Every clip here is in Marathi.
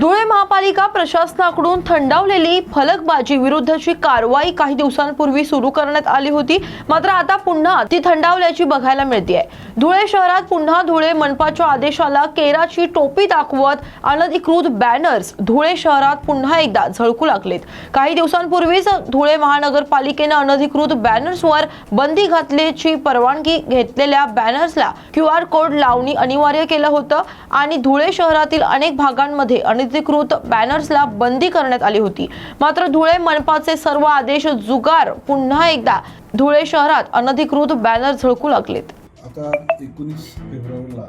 धुळे महापालिका प्रशासनाकडून थंडावलेली फलकबाजी विरुद्धची कारवाई काही दिवसांपूर्वी सुरू करण्यात आली होती. मात्र आता पुन्हा ती थंडावल्याची बघायला मिळते धुळे शहरात पुन्हा धुळे मनपाच्या आदेशाला केराची टोपी दाखवत अनधिकृत बॅनर्स धुळे शहरात पुन्हा एकदा झळकू लागलेत. काही दिवसांपूर्वीच धुळे महानगरपालिकेनं अनधिकृत बॅनर्सवर बंदी घातल्याची परवानगी घेतलेल्या बॅनर्सला क्यू आर कोड लावणी अनिवार्य केलं होतं आणि धुळे शहरातील अनेक भागांमध्ये अनधिकृत बॅनर्सला बंदी करण्यात आली होती. मात्र धुळे मनपाचे सर्व आदेश जुगार पुन्हा एकदा धुळे शहरात अनधिकृत बॅनर झळकू लागलेत. आता एकोणीस फेब्रुवारीला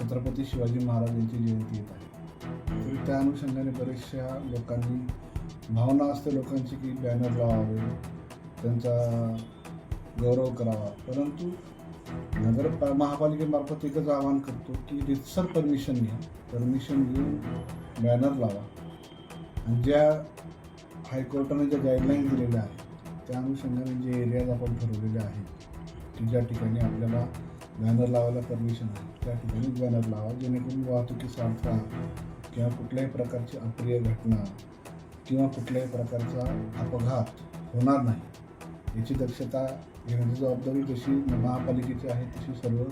छत्रपती शिवाजी महाराज यांची जयंती येत आहे. त्या अनुषंगाने बऱ्याचशा लोकांनी भावना असते लोकांची की बॅनर लावावे त्यांचा गौरव करावा. परंतु नगर महापालिकेमार्फत एकच आवाहन करतो की रितसर परमिशन घ्या. परमिशन घेऊन बॅनर लावा. आणि ज्या हायकोर्टाने ज्या गाईडलाईन दिलेल्या आहेत त्या अनुषंगाने जे एरियाज आपण ठरवलेले आहेत की ज्या ठिकाणी आपल्याला बॅनर लावायला परमिशन आहे त्या ठिकाणीच बॅनर लावा. जेणेकरून वाहतुकीचा अडथळा किंवा कुठल्याही प्रकारची अप्रिय घटना किंवा कुठल्याही प्रकारचा अपघात होणार नाही याची दक्षता घेण्याची म्हणजे जबाबदारी जशी महापालिकेची आहे तशी सर्व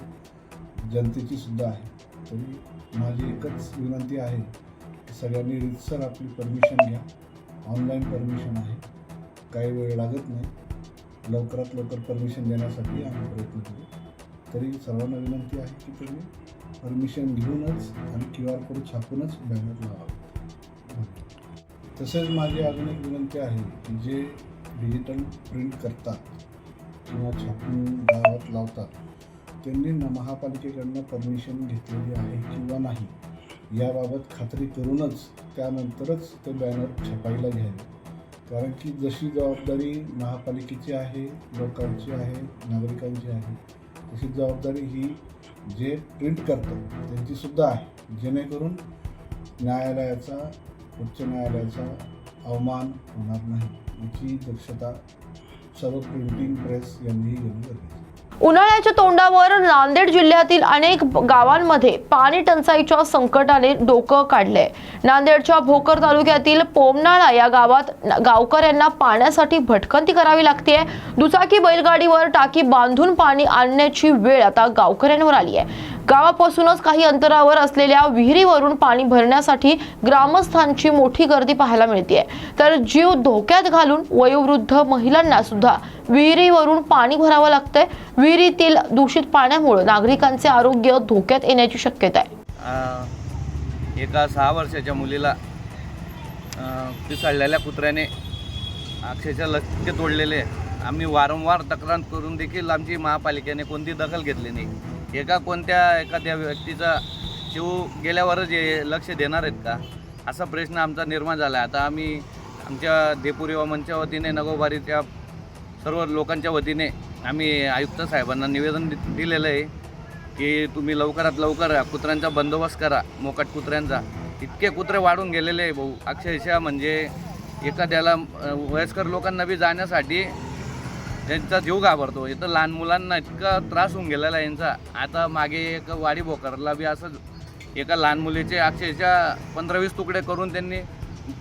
जनतेची सुद्धा आहे. तरी माझी एकच विनंती आहे की सगळ्यांनी रितसर आपली परमिशन घ्या. ऑनलाईन परमिशन आहे. काही वेळ लागत नाही. लवकरात लवकर परमिशन देण्यासाठी आम्ही प्रयत्न करू. तरी सर्वांना विनंती आहे की तुम्ही परमिशन घेऊनच आणि क्यू आर कोड छापूनच बॅनर लावावे तसेच माझी अजून एक विनंती आहे की जे डिजिटल प्रिंट करतात किंवा छापून गावात लावतात. त्यांनी न महापालिकेकडनं परमिशन घेतलेली आहे किंवा नाही याबाबत खात्री करूनच त्यानंतरच ते बॅनर छपाईला घ्यावे. कारण की जशी जबाबदारी महापालिकेची आहे लोकांची आहे नागरिकांची आहे तशी जबाबदारी ही जे प्रिंट करतात त्यांचीसुद्धा आहे. जेणेकरून न्यायालयाचा उच्च न्यायालयाचा अवमान होणार नाही याची दक्षता सर्व प्रिंटिंग प्रेस यांनीही घेऊन गरजेचं उन्हाळ्याच्या तोंडावर नांदेड जिल्ह्यातील अनेक गावांमध्ये पाणी टंचाईच्या संकटाने डोकं काढलंय. नांदेडच्या भोकर तालुक्यातील पोमनाळा या गावात गावकऱ्यांना पाण्यासाठी भटकंती करावी लागते दुचाकी बैलगाडीवर टाकी बांधून पाणी आणण्याची वेळ आता गावकऱ्यांवर आली आहे गावापासूनच काही अंतरावर असलेल्या विहिरीवरून पाणी भरण्यासाठी ग्रामस्थांची मोठी गर्दी पाहायला मिळते तर जीव धोक्यात घालून वयोवृद्ध महिलांना सुद्धा विहिरीवरून पाणी भरावं लागतंय. विहिरीतील दूषित पाण्यामुळे नागरिकांचे आरोग्य धोक्यात येण्याची शक्यता आहे. एका सहा वर्षाच्या मुलीला पिसाळलेल्या कुत्र्याने अक्षरशः लक्ष तोडलेले आम्ही वारंवार तक्रार करून देखील आमची महापालिकेने कोणती दखल घेतली नाही. एका कोणत्या एखाद्या व्यक्तीचा जीव गेल्यावरच हे लक्ष देणार आहेत का? असा प्रश्न आमचा निर्माण झाला आहे. आता आम्ही आमच्या देपुर व मंच्या वतीने नगोबारीच्या सर्व लोकांच्या वतीने आम्ही आयुक्त साहेबांना निवेदन दि- दिलेलं आहे की तुम्ही लवकरात लवकर कुत्र्यांचा बंदोबस्त करा मोकाट कुत्र्यांचा. इतके कुत्रे वाढून गेलेले आहे भाऊ. अक्षरशः म्हणजे एखाद्याला वयस्कर लोकांना बी जाण्यासाठी त्यांचा जीव घाबरतो. इथं लहान मुलांना इतका त्रास होऊन गेलेला आहे यांचा. आता मागे एक वाडी भोकरला बी असं एका लहान मुलीचे अक्षरशः पंधरा वीस तुकडे करून त्यांनी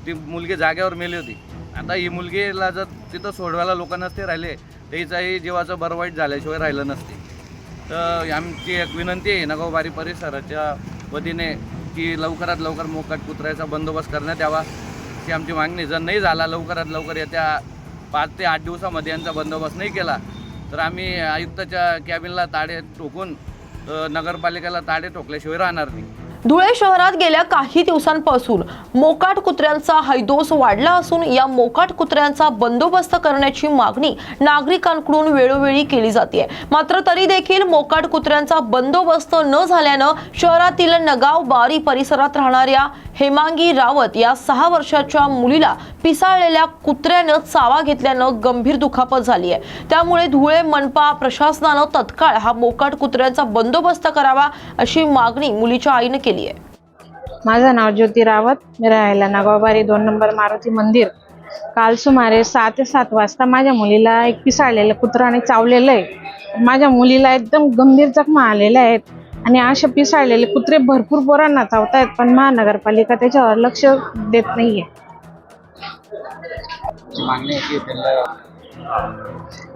ती मुलगी जागेवर मेली होती. आता ही मुलगीला जर तिथं सोडवायला लोक नसते राहिले त्याचाही जीवाचं बरं वाईट झाल्याशिवाय राहिलं नसते. तर आमची एक विनंती आहे नगोबारी परिसराच्या वतीने की लवकरात लवकर मोकाट कुत्र्याचा बंदोबस्त करण्यात यावा. ही आमची मागणी जर नाही झाला लवकरात लवकर येत्या पाच ते आठ दिवसामध्ये यांचा बंदोबस्त नाही केला. तर आम्ही आयुक्ताच्या कॅबिनला ताडे ठोकून नगरपालिकेला ताडे ठोकल्याशिवाय राहणार नाही. धुळे शहरात गेल्या काही दिवसांपासून मोकाट कुत्र्यांचा हैदोस वाढला असून या मोकाट कुत्र्यांचा बंदोबस्त करण्याची मागणी नागरिकांकडून वेळोवेळी केली जाते. मात्र तरी देखील मोकाट कुत्र्यांचा बंदोबस्त न झाल्यानं शहरातील नगाव बारी परिसरात राहणाऱ्या हेमांगी रावत या सहा वर्षाच्या मुलीला पिसाळलेल्या कुत्र्यानं चावा घेतल्यानं गंभीर दुखापत झाली आहे त्यामुळे धुळे मनपा प्रशासनानं तत्काळ हा मोकाट कुत्र्यांचा बंदोबस्त करावा अशी मागणी मुलीच्या आईनं केली आहे माझं नाव ज्योती रावत. मी राहायला नागावबारी दोन नंबर मारुती मंदिर. काल सुमारे सहा ते सात वाजता माझ्या मुलीला एक पिसाळलेलं कुत्राने चावलेलं आहे. माझ्या मुलीला एकदम गंभीर जखमा आलेल्या आहेत आणि असे पिसाळलेले कुत्रे भरपूर पोरांना चावतायत पण महानगरपालिका त्याच्यावर लक्ष देत नाहीये.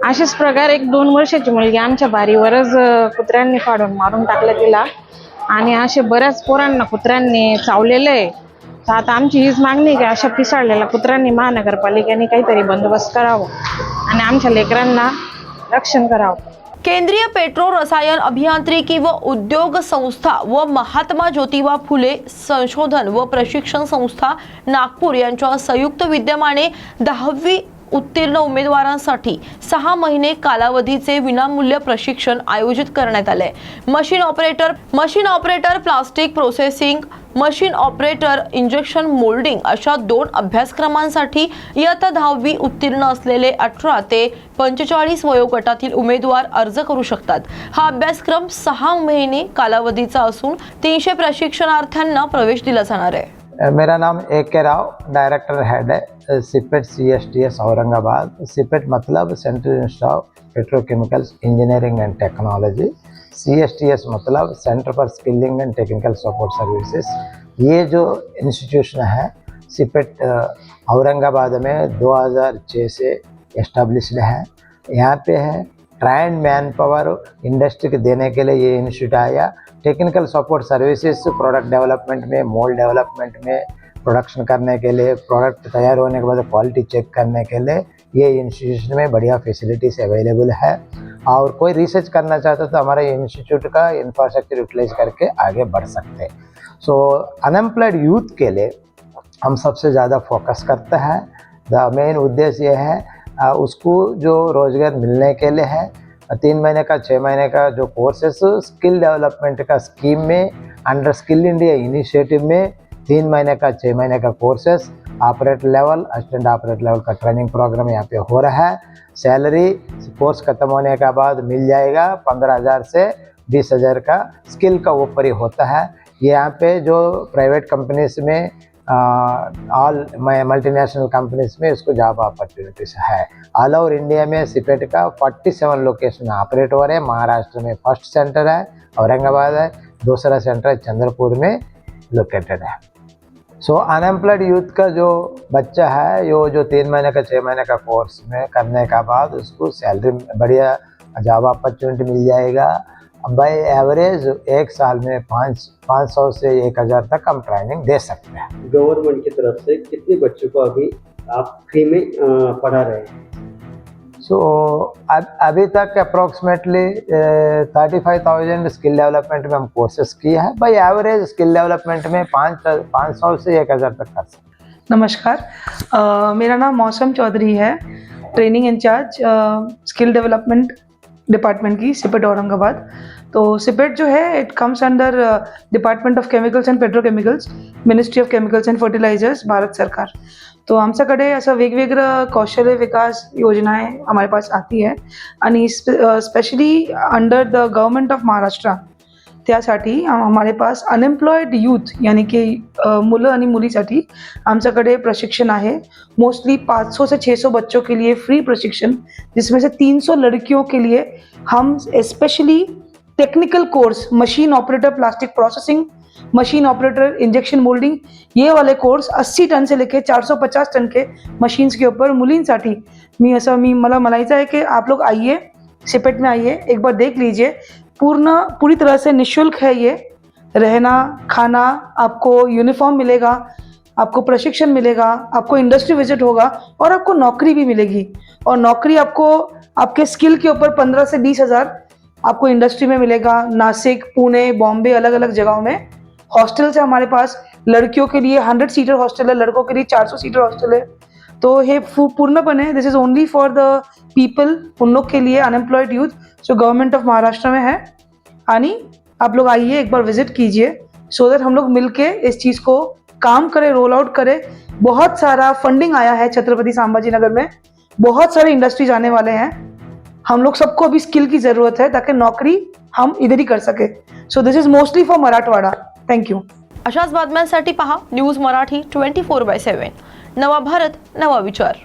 अशाच प्रकारे एक दोन वर्षाची मुलगी आमच्या बारीवरच कुत्र्यांनी फाडून मारून टाकलं तिला. आणि असे बऱ्याच पोरांना कुत्र्यांनी चावलेलं आहे. तर आता आमची हीच मागणी की अशा पिसाळलेल्या कुत्र्यांनी महानगरपालिकेने काहीतरी बंदोबस्त करावं आणि आमच्या लेकरांना रक्षण करावं. केंद्रीय पेट्रो रसायन अभियांत्रिकी व उद्योग संस्था व महात्मा ज्योतिबा फुले संशोधन व प्रशिक्षण संस्था नागपूर यांच्या संयुक्त विद्यमाने दहावी उत्तीर्ण उमेदवारांसाठी सहा महिने कालावधीचे विनामूल्य प्रशिक्षण आयोजित करण्यात आले. Machine operator machine operator plastic processing machine operator injection moulding अशा दोन अभ्यासक्रमांसाठी इयत्ता दहावी उत्तीर्ण असलेले अठरा ते पंचेचाळीस वयोगटातील उमेदवार अर्ज करू शकतात. हा अभ्यासक्रम सहा महिने कालावधीचा असून तीनशे प्रशिक्षणार्थ्यांना प्रवेश दिला जाणार आहे. मेरा नाम ए के राव डायरेक्टर हेड है. CIPET C S T S Aurangabad CIPET मतलब central institute of petrochemicals engineering and technology C S T S मतलब centre for skilling and technical support services ये जो इंस्टीट्यूशन है सिपेट औरंगाबाद में 2006 से इस्टेब्लिश्ड है। यहाँ पे है ट्राइंड मैन पावर इंडस्ट्री को देने के लिए ये इंस्टीट्यूट आया। Technical support services product development में मोल्ड डेवलपमेंट में प्रोडक्शन करने के लिए प्रोडक्ट तैयार होने के बाद क्वालिटी चेक करने के लिए, ये इंस्टीट्यूशन में बढ़िया फैसिलिटीज़ अवेलेबल है। और कोई रिसर्च करना चाहता तो हमारे इंस्टीट्यूट का इंफ्रास्ट्रक्चर यूटिलाइज करके आगे बढ़ सकते हैं। सो अनएम्प्लॉयड यूथ के लिए हम सबसे ज़्यादा फोकस करते हैं। द मेन उद्देश्य ये है उसको जो रोज़गार मिलने के लिए है, तीन महीने का छः महीने का जो कोर्सेस स्किल डेवलपमेंट का स्कीम में अंडर स्किल इंडिया इनिशिएटिव में तीन महीने का छः महीने का courses operator level assistant operator level का ट्रेनिंग प्रोग्राम यहाँ पे हो रहा है। सैलरी कोर्स खत्म होने के बाद मिल जाएगा पंद्रह हज़ार से बीस हज़ार का स्किल का ऊपर ही होता है। यहाँ पे जो प्राइवेट कंपनीज़ में ऑल मल्टीनेशनल कंपनीज़ में इसको जॉब अपॉर्चुनिटीज़ है। ऑल ओवर इंडिया में सिपेट का 47 लोकेशन ऑपरेट हो रहे हैं। महाराष्ट्र में फ़र्स्ट सेंटर है औरंगाबाद है, दूसरा सेंटर चंद्रपुर में लोकेटेड है। सो अनएम्प्लॉयड यूथ का जो बच्चा है, यो जो तीन महीने का छः महीने का कोर्स में करने का बाद उसको सैलरी बढ़िया जॉब अपॉर्चुनिटी मिल जाएगा। बाई एवरेज एक साल में पाँच पाँच सौ से एक हज़ार तक हम ट्रेनिंग दे सकते हैं। गवर्नमेंट की तरफ़ से कितने बच्चों को अभी आप फ्री में पढ़ा रहे हैं? सो अभी तक approximately thirty five thousand skill development में हम कोर्सेस किए हैं। बाई एवरेज स्किल डेवलपमेंट में पाँच पाँच सौ से एक हज़ार तक कर सकते नमस्कार। मेरा नाम मौसम चौधरी है training in-charge skill development department की, सिपेट औरंगाबाद। तो सिपेट जो है it comes under department of chemicals and petrochemicals ministry of chemicals and fertilisers Bharat सरकार। तो आमच्याकडे असं वेगवेगळं कौशल्य विकास योजनाएं हमारे पास आती है आणि specially under the government of Maharashtra त्यासाठी हमारे पास अनएम्प्लॉयड यूथ यानी की मुलं आणि मुलीसाठी आमच्याकडे प्रशिक्षण आहे. मोस्टली 500 से 600 बच्चों के लिए फ्री प्रशिक्षण जिसमें से 300 लड़कियों के लिए हम specially technical course machine operator plastic processing machine operator injection moulding ये वाले कोर्स 80 टन से लेके 450 टन के मशीन्स के ऊपर मुलींसाठी मी असं मी मला म्हणायचं आहे की आप लोग आइए, सिपेट में आइए, एक बार देख लीजिए। पूर्ण, पूरी तरह से निःशुल्क है ये। रहना, खाना, आपको यूनिफॉर्म मिलेगा, आपको प्रशिक्षण मिलेगा, आपको इंडस्ट्री विज़िट होगा और आपको नौकरी भी मिलेगी। और नौकरी आपको, आपके स्किल के ऊपर पंद्रह से बीस हज़ार आपको इंडस्ट्री में मिलेगा। नासिक, पुणे, बॉम्बे अलग अलग जगहों में हॉस्टल्स है हमारे पास लड़कियों के लिए हंड्रेड सीटर हॉस्टल है, लड़कों के लिए चार सौ सीटर हॉस्टल है। तो हे फु- पूर्णपणे this is only for the people उन लोग के लिए अनएम्प्लॉयड यूथ जो गवर्नमेंट ऑफ़ महाराष्ट्र में है। यानी आप लोग आइए, एक बार विज़िट कीजिए सो दैट हम लोग मिलके इस चीज़ को काम करें रोल आउट करें। बहुत सारा फंडिंग आया है छत्रपति संभाजी नगर में। बहुत सारे इंडस्ट्रीज़ आने वाले हैं। हम लोग सबको अभी स्किल की ज़रूरत है, ताकि नौकरी हम इधर ही कर सके। So this is mostly for Marathwada. Thank you अशाच बातम्यांसाठी पहा news Marathi twenty four by seven. नवा भारत नवा विचार.